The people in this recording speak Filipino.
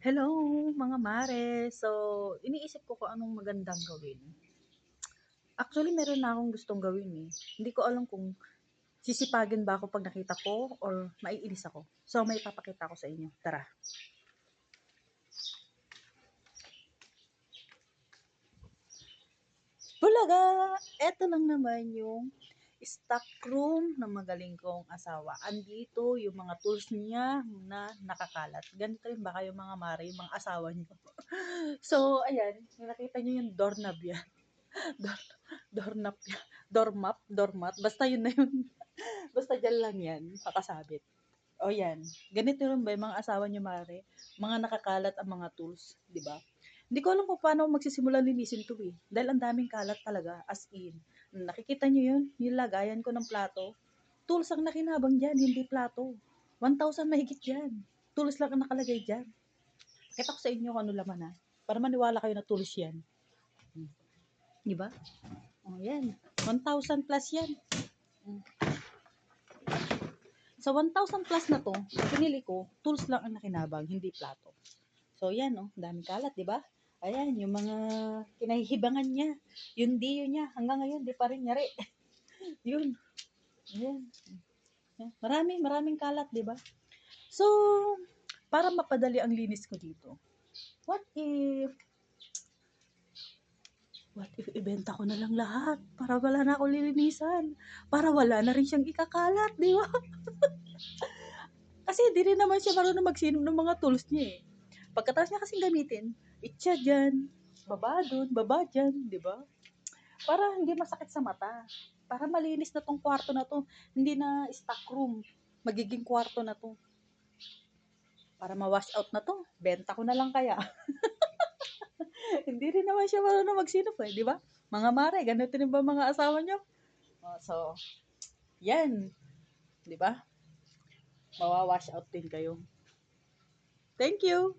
Hello mga mare. So, iniisip ko kung anong magandang gawin. Actually, meron na akong gustong gawin eh. Hindi ko alam kung sisipagin ba ako pag nakita ko or maiinis ako. So, may papakita ko sa inyo. Tara. Bulaga! Eto lang naman yung stock room ng magaling kong asawa. Andito yung mga tools niya na nakakalat. Ganito rin ba kayo mga mare, yung mga asawa niyo? so, ayan, nakita niyo yung doorknob yan. Door, doorknob yan. Doormap, doormat. Basta yun na yun. Basta dyan lang yan, pakasabit. O yan, ganito rin ba yung mga asawa niyo mare? Mga nakakalat ang mga tools, di ba? Hindi ko alam kung paano magsisimula linisin to eh. Dahil ang daming kalat talaga, as in. Nakikita nyo yun? Yung lagayan ko ng plato. Tools ang nakinabang dyan, hindi plato. 1,000 mahigit yan. Tools lang ang nakalagay dyan. Kita ko sa inyo kung ano laman ha. Para maniwala kayo na tools yan. Hmm. Di ba? O yan. 1,000 plus yan. Hmm. Sa 1,000 plus na to, pinili ko, tools lang ang nakinabang, hindi plato. So yan oh, daming kalat, di ba? Ayan, yung mga kinahihibangan niya. Yung diyo niya, hanggang ngayon, di pa rin nyari. Yun. Ayan. Marami, maraming kalat, di ba? So, para mapadali ang linis ko dito, what if, what if ibenta ko na lang lahat para wala na ako lilinisan? Para wala na rin siyang ikakalat, di ba? Kasi di rin naman siya marunong magsinom ng mga tools niya eh. Pagkatapos niya kasing gamitin, itcha dyan, baba dun, baba dyan, di ba? Para hindi masakit sa mata. Para malinis na tong kwarto na to. Hindi na stock room. Magiging kwarto na to. Para ma-wash out na to. Benta ko na lang kaya. hindi rin naman siya marunong magsinop eh, di ba? Mga mare, ganito rin ba mga asawa niyo? Oh, so, yan. Di ba? Mawa-wash out din kayo. Thank you.